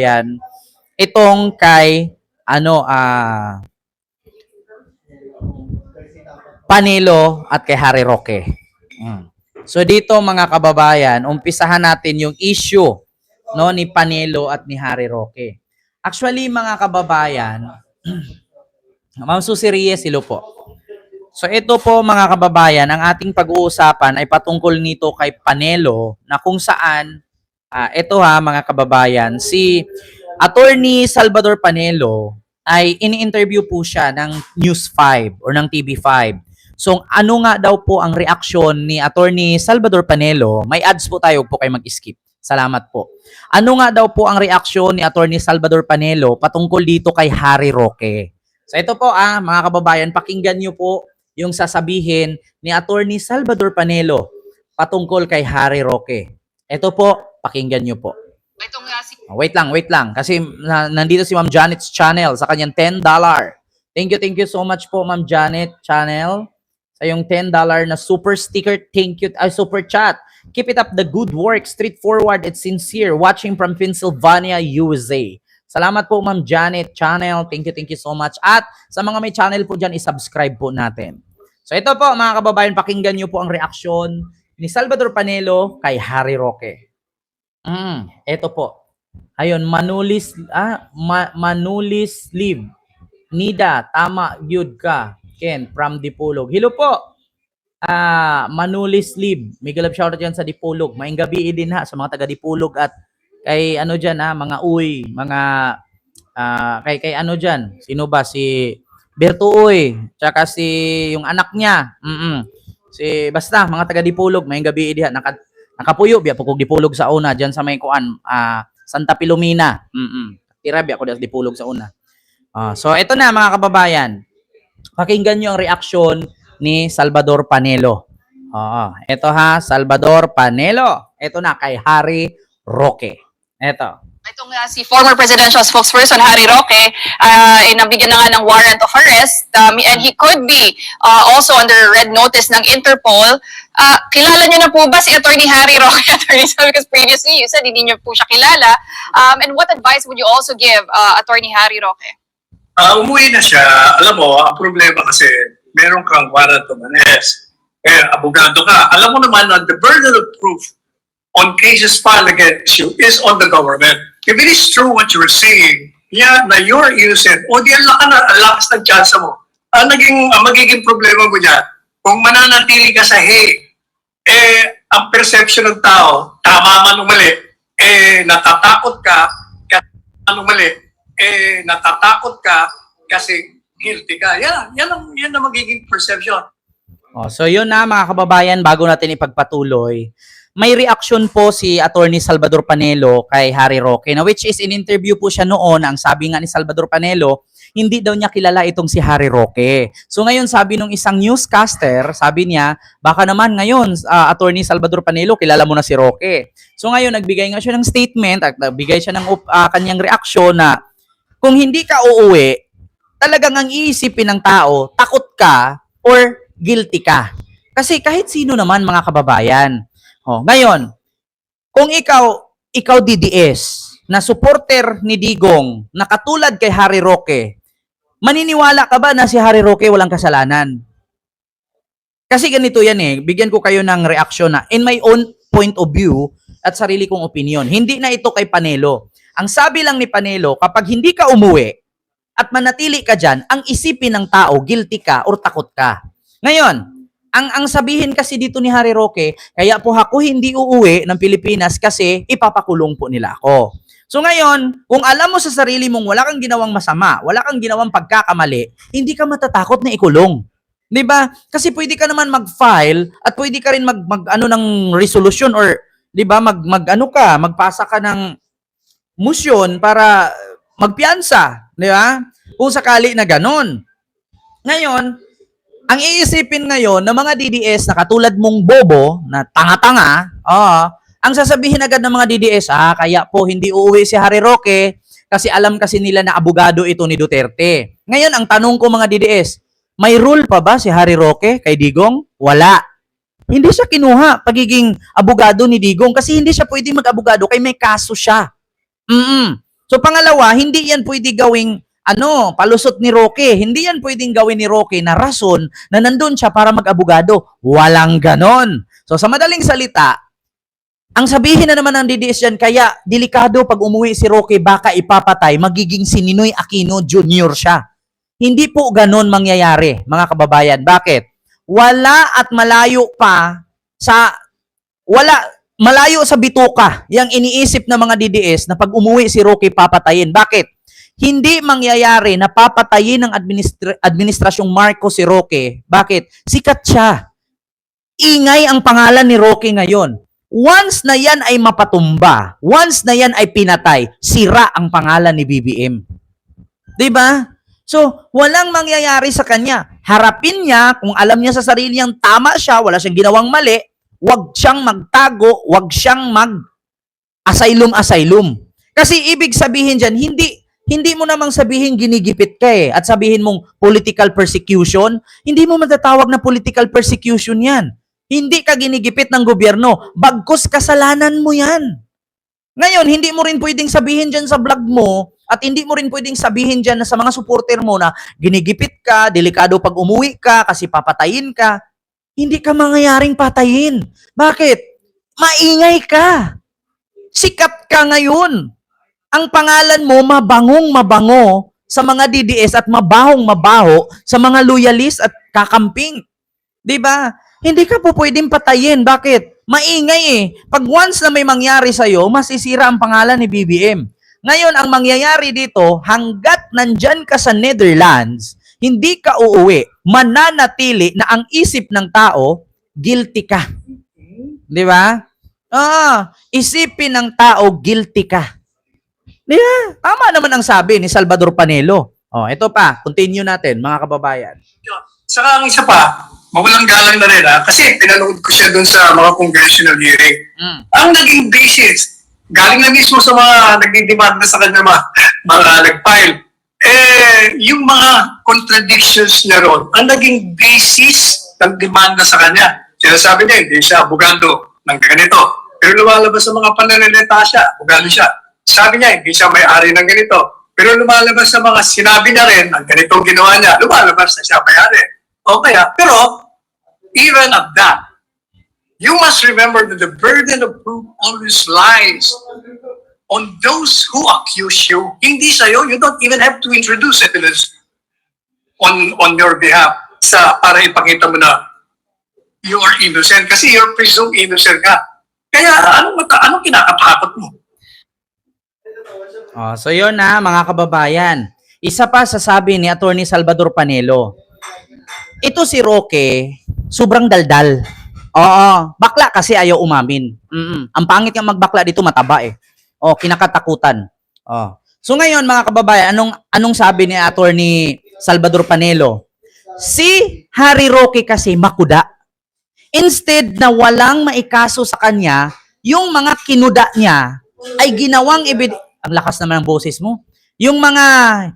yan, itong kay, ano, ah, Panilo at kay Harry Roque. Mm. So dito mga kababayan, umpisahan natin yung issue no ni Panelo at ni Harry Roque. Actually mga kababayan, Ma'am Susie Reyes, hello po. So ito po mga kababayan, ang ating pag-uusapan ay patungkol nito kay Panelo na kung saan ah, ito ha mga kababayan, si Attorney Salvador Panelo ay ini-interview po siya ng News 5 or ng TV5. So ano nga daw po ang reaksyon ni Attorney Salvador Panelo? May ads po tayo, po kayo mag-skip. Salamat po. Ano nga daw po ang reaksyon ni Attorney Salvador Panelo patungkol dito kay Harry Roque? So ito po ah, mga kababayan, pakinggan niyo po yung sasabihin ni Attorney Salvador Panelo patungkol kay Harry Roque. Ito po, pakinggan niyo po. Si Ah, Wait lang, wait lang. Kasi na, nandito si Ma'am Janet's channel sa kanyang $10. Thank you, thank you so much po, Ma'am Janet channel. Sa yung $10 na super sticker, thank you, ay super chat. Keep it up the good work, straightforward and sincere. Watching from Pennsylvania, USA. Salamat po, Ma'am Janet channel. Thank you, thank you so much. At sa mga may channel po dyan, isubscribe po natin. So ito po, mga kababayan, pakinggan nyo po ang reaksyon ni Salvador Panelo kay Harry Roque. Mm, ito po. Ayun, Manulis, ah, ma, Manulis Live. Nida, tama, yun ka. Ken, from Dipulog. Hello po. Ah, Manulis Live. May galab shoutout yan sa Dipulog. Maing gabi din ha sa mga taga Dipulog at kay ano diyan ha, mga uy, mga ah, kay kay ano diyan. Sino ba si Berto Uy, tsaka si yung anak niya. Mm. Si basta mga taga Dipulog, maing gabi diha naka nakapuyo biya pugog Dipulog sa una diyan sa may kuan ah Santa Pilomena. Mm. Tira biya di Dipulog sa una. Ah, so ito na mga kababayan. Pakinggan niyo ang reaksyon ni Salvador Panelo. Oo, ito ha, Salvador Panelo. Ito na kay Harry Roque. Ito. Ito nga si former presidential spokesperson Harry Roque uh, ay nabigyan na nga ng warrant of arrest um, and he could be uh, also under red notice ng Interpol. Uh, kilala niyo na po ba si Attorney Harry Roque, Attorney Sal? Because previously you said hindi niyo po siya kilala. Um, and what advice would you also give uh, Attorney Harry Roque? Ah, umuwi na siya. Alam mo, ang problema kasi, meron kang warrant of arrest. Eh, abogado ka. Alam mo naman na the burden of proof on cases filed against you is on the government. If it is true what you were saying, yeah, na you're innocent, o di ang laka na, ang ng chance mo. Ang naging, ang magiging problema mo niya, kung mananatili ka sa hey, eh, ang perception ng tao, tama man o mali, eh, natatakot ka, kasi ano mali, eh, natatakot ka kasi guilty ka. Yan, yan ang, yan ang magiging perception. Oh, so yun na mga kababayan, bago natin ipagpatuloy, may reaction po si Attorney Salvador Panelo kay Harry Roque, na which is in interview po siya noon, ang sabi nga ni Salvador Panelo, hindi daw niya kilala itong si Harry Roque. So ngayon sabi nung isang newscaster, sabi niya, baka naman ngayon, ah, Attorney Salvador Panelo, kilala mo na si Roque. So ngayon nagbigay nga siya ng statement at nagbigay siya ng ah, kanyang reaksyon na kung hindi ka uuwi, talagang ang iisipin ng tao, takot ka or guilty ka. Kasi kahit sino naman mga kababayan. Oh, ngayon, kung ikaw, ikaw DDS, na supporter ni Digong, na katulad kay Harry Roque, maniniwala ka ba na si Harry Roque walang kasalanan? Kasi ganito yan eh, bigyan ko kayo ng reaksyon na in my own point of view at sarili kong opinion. Hindi na ito kay Panelo. Ang sabi lang ni Panelo, kapag hindi ka umuwi at manatili ka dyan, ang isipin ng tao, guilty ka or takot ka. Ngayon, ang ang sabihin kasi dito ni Harry Roque, kaya po ako hindi uuwi ng Pilipinas kasi ipapakulong po nila ako. So ngayon, kung alam mo sa sarili mong wala kang ginawang masama, wala kang ginawang pagkakamali, hindi ka matatakot na ikulong. 'Di ba? Kasi pwede ka naman mag-file at pwede ka rin mag, mag ano ng resolution or 'di ba mag mag ano ka, magpasa ka ng motion para magpiyansa, 'di ba? Kung sakali na ganun. Ngayon, ang iisipin ngayon ng mga DDS na katulad mong bobo, na tanga-tanga, oo, ang sasabihin agad ng mga DDS, ah, kaya po hindi uuwi si Harry Roque kasi alam kasi nila na abogado ito ni Duterte. Ngayon, ang tanong ko mga DDS, may rule pa ba si Harry Roque kay Digong? Wala. Hindi siya kinuha pagiging abogado ni Digong kasi hindi siya pwedeng mag-abogado kay may kaso siya. Mm So pangalawa, hindi yan pwede gawing ano, palusot ni Roque. Hindi yan pwedeng gawin ni Roque na rason na nandun siya para mag-abogado. Walang ganon. So sa madaling salita, ang sabihin na naman ng DDS yan, kaya delikado pag umuwi si Roque, baka ipapatay, magiging si Ninoy Aquino Jr. siya. Hindi po ganon mangyayari, mga kababayan. Bakit? Wala at malayo pa sa, wala, malayo sa bituka yung iniisip ng mga DDS na pag umuwi si Roque, papatayin. Bakit? Hindi mangyayari na papatayin ng administra- administrasyong Marcos si Roque. Bakit? Sikat siya. Ingay ang pangalan ni Roque ngayon. Once na yan ay mapatumba, once na yan ay pinatay, sira ang pangalan ni BBM. 'Di ba? So, walang mangyayari sa kanya. Harapin niya kung alam niya sa sarili niyang tama siya, wala siyang ginawang mali, wag siyang magtago, wag siyang mag asylum asylum. Kasi ibig sabihin diyan, hindi hindi mo namang sabihin ginigipit ka eh at sabihin mong political persecution, hindi mo matatawag na political persecution 'yan. Hindi ka ginigipit ng gobyerno, bagkus kasalanan mo 'yan. Ngayon, hindi mo rin pwedeng sabihin dyan sa vlog mo at hindi mo rin pwedeng sabihin dyan na sa mga supporter mo na ginigipit ka, delikado pag umuwi ka kasi papatayin ka. Hindi ka mangyayaring patayin. Bakit? Maingay ka. Sikat ka ngayon. Ang pangalan mo mabangong mabango sa mga DDS at mabahong mabaho sa mga loyalist at kakamping. 'Di ba? Hindi ka po pwedeng patayin. Bakit? Maingay eh. Pag once na may mangyari sa'yo, masisira ang pangalan ni BBM. Ngayon, ang mangyayari dito, hanggat nandyan ka sa Netherlands, hindi ka uuwi, mananatili na ang isip ng tao, guilty ka. Di ba? Ah, isipin ng tao, guilty ka. Ba? Tama naman ang sabi ni Salvador Panelo. Oh, ito pa, continue natin, mga kababayan. Saka ang isa pa, mawalang galang na rin ha, kasi pinanood ko siya dun sa mga congressional hearing. Mm. Ang naging basis, galing na mismo sa mga naging demanda sa kanya mga, mga nag-file, eh, yung mga contradictions niya ron, ang naging basis ng demanda sa kanya. Sinasabi niya, hindi siya abogado ng ganito. Pero lumalabas sa mga pananalita siya, abogado siya. Sabi niya, hindi siya may-ari ng ganito. Pero lumalabas sa mga sinabi niya rin, ang ganitong ginawa niya, lumalabas na siya may-ari. O kaya, pero, even at that, you must remember that the burden of proof always lies on those who accuse you. Hindi sa'yo, you don't even have to introduce evidence on on your behalf sa para ipakita mo na you are innocent kasi you're presumed innocent ka. Kaya anong mata anong kinakatakot mo? Oh, so yun na mga kababayan. Isa pa sa sabi ni Attorney Salvador Panelo. Ito si Roque, sobrang daldal. Oo, bakla kasi ayaw umamin. Mm-mm. Ang pangit yung magbakla dito mataba eh. Oh, kinakatakutan. Oh. So ngayon mga kababayan, anong anong sabi ni Attorney Salvador Panelo? Si Harry Roque kasi makuda. Instead na walang maikaso sa kanya, yung mga kinuda niya ay ginawang ebid ang lakas naman ng boses mo. Yung mga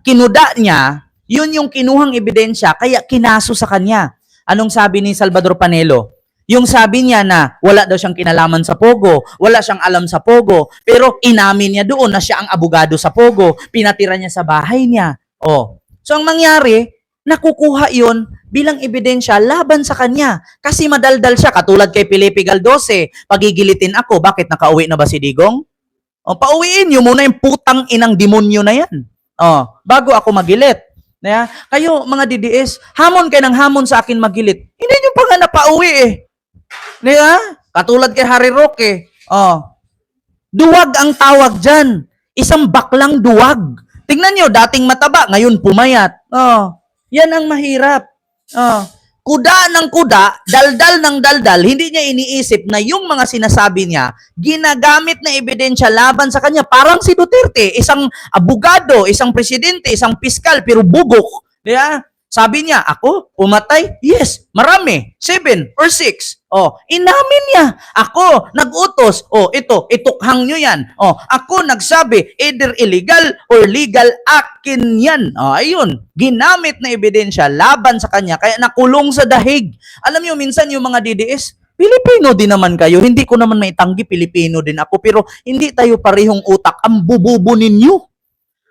kinuda niya, yun yung kinuhang ebidensya, kaya kinaso sa kanya. Anong sabi ni Salvador Panelo? Yung sabi niya na wala daw siyang kinalaman sa Pogo, wala siyang alam sa Pogo, pero inamin niya doon na siya ang abogado sa Pogo, pinatira niya sa bahay niya. Oh. So ang mangyari, nakukuha yon bilang ebidensya laban sa kanya. Kasi madaldal siya, katulad kay Felipe Galdose, pagigilitin ako, bakit nakauwi na ba si Digong? O, pauwiin niyo muna yung putang inang demonyo na yan. O, bago ako magilit. Kaya, kayo, mga DDS, hamon kayo ng hamon sa akin magilit. Hindi niyo pa nga napauwi eh. Diba? Katulad kay Harry Roque. O, duwag ang tawag dyan. Isang baklang duwag. Tingnan niyo, dating mataba, ngayon pumayat. Oh, yan ang mahirap. Oh, kuda ng kuda, daldal ng daldal, hindi niya iniisip na yung mga sinasabi niya, ginagamit na ebidensya laban sa kanya. Parang si Duterte, isang abogado, isang presidente, isang piskal, pero bugok. Di ba? Sabi niya, ako, pumatay? Yes, marami. Seven or six. Oh, inamin niya. Ako, nag-utos. Oh, ito, itukhang nyo yan. Oh, ako nagsabi, either illegal or legal, akin yan. Oh, ayun. Ginamit na ebidensya laban sa kanya, kaya nakulong sa dahig. Alam niyo minsan yung mga DDS, Pilipino din naman kayo. Hindi ko naman maitanggi Pilipino din ako, pero hindi tayo parehong utak. Ang bububo ninyo.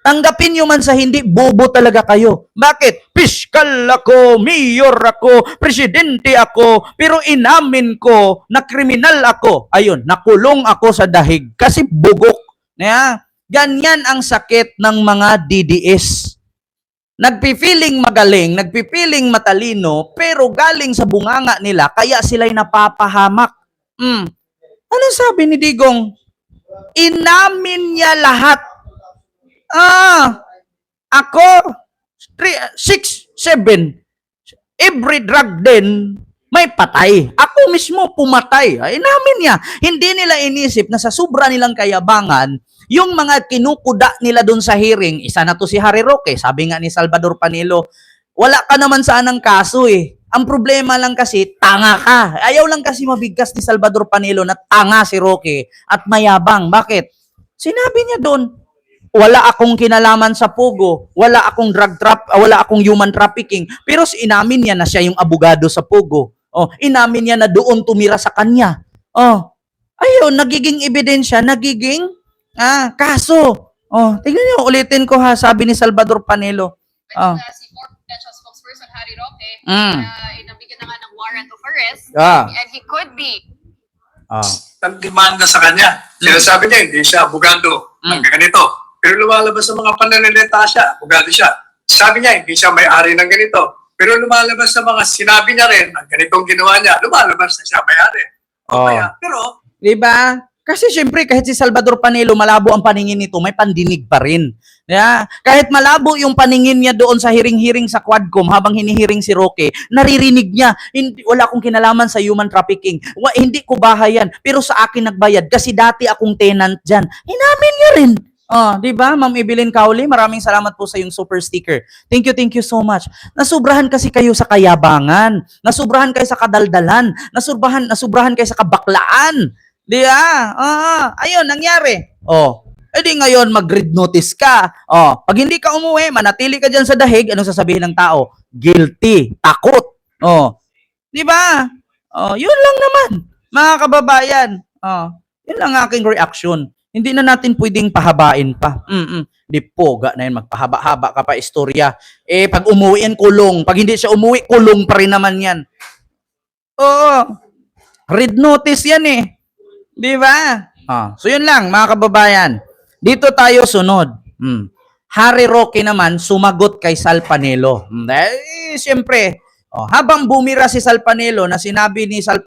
Tanggapin nyo man sa hindi, bobo talaga kayo. Bakit? Piskal ako, mayor ako, presidente ako, pero inamin ko na kriminal ako. Ayun, nakulong ako sa dahig kasi bugok. Yeah? Ganyan ang sakit ng mga DDS. Nagpipiling magaling, nagpipiling matalino, pero galing sa bunganga nila, kaya sila'y napapahamak. Mm. Ano sabi ni Digong? Inamin niya lahat. Ah, ako, three, six, seven, every drug din, may patay. Ako mismo pumatay. Ay, namin niya. Hindi nila inisip na sa sobra nilang kayabangan, yung mga kinukuda nila doon sa hearing, isa na to si Harry Roque, sabi nga ni Salvador Panelo, wala ka naman saan ng kaso eh. Ang problema lang kasi, tanga ka. Ayaw lang kasi mabigkas ni Salvador Panelo na tanga si Roque at mayabang. Bakit? Sinabi niya doon, wala akong kinalaman sa Pogo, wala akong drug trap, ah, wala akong human trafficking, pero si- inamin niya na siya yung abogado sa Pogo. Oh, inamin niya na doon tumira sa kanya. Oh, ayun, nagiging ebidensya, nagiging ah, kaso. Oh, tingnan niyo, ulitin ko ha, sabi ni Salvador Panelo. Ah. Uh, si former presidential spokesperson Harry Roque, Mm. uh, inabigyan na nga ng warrant of arrest. Ah. And he could be Ah. nagdemanda sa kanya. Sinasabi niya, hindi siya abogado ng Mm. ganito. Pero lumalabas sa mga pananalita siya, abogado siya. Sabi niya, hindi siya may-ari ng ganito. Pero lumalabas sa mga sinabi niya rin, ang ganitong ginawa niya, lumalabas na siya may-ari. O Oh. kaya, pero, Di ba? Kasi syempre, kahit si Salvador Panelo, malabo ang paningin nito, may pandinig pa rin. Yeah? Kahit malabo yung paningin niya doon sa hiring-hiring sa Quadcom habang hinihiring si Roque, naririnig niya, hindi, wala akong kinalaman sa human trafficking. Wa, hindi ko bahayan, pero sa akin nagbayad kasi dati akong tenant dyan. Inamin niya rin. Oh, 'di ba? Ma'am Evelyn Cowley, maraming salamat po sa yung super sticker. Thank you, thank you so much. Nasubrahan kasi kayo sa kayabangan, nasubrahan kayo sa kadaldalan, nasubrahan nasubrahan kayo sa kabaklaan. Di ba? Ah, ayun, nangyari. Oh, edi ngayon mag-read notice ka. Oh, pag hindi ka umuwi, manatili ka diyan sa dahig, anong sasabihin ng tao? Guilty, takot. Oh. Di ba? Oh, yun lang naman, mga kababayan. Oh, yun lang ang aking reaction. Hindi na natin pwedeng pahabain pa. Mm Di poga na yun, magpahaba-haba ka pa istorya. Eh, pag umuwi yan, kulong. Pag hindi siya umuwi, kulong pa rin naman yan. Oo. Read notice yan eh. Di ba? Ah, so yun lang, mga kababayan. Dito tayo sunod. Hmm. Harry Roque naman sumagot kay Sal Panelo. Hmm, Eh, siyempre, oh, habang bumira si Sal Panelo na sinabi ni Sal